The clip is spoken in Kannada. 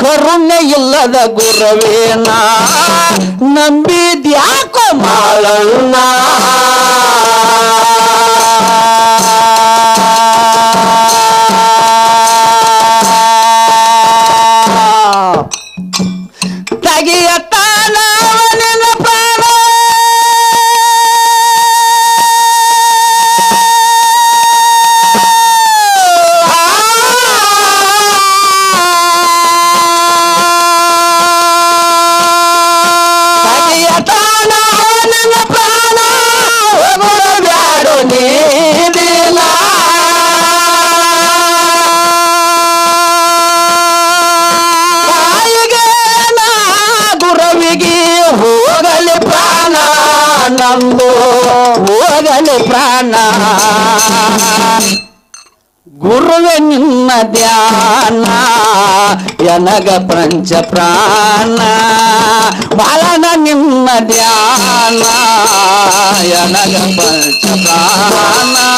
ಕರುಣೆ ಇಲ್ಲದ ಗುರವೇನ? ನಂಬಿದ್ಯಾಕೋ ಮಾಳಣ್ಣ? ತಗಿಯ ನಿನ್ನ ಪ್ರಾಣ ಬ್ಯಾಡು ನೀದಿಲ್ಲ ನಾ ಗುರವಿಗೆ ಹೋಗಲಿ ಪ್ರಾಣ ನಂದು ಹೋಗಲಿ ಪ್ರಾಣ ಗುರುವೆ ನಿನ್ನ ಧ್ಯಾನ, ಎನಗ ಪ್ರಂಚ ಪ್ರಾಣ ಬಾಲನ ಧ್ಯಾನ ಪಂಚ ಪ್ರಾಣ.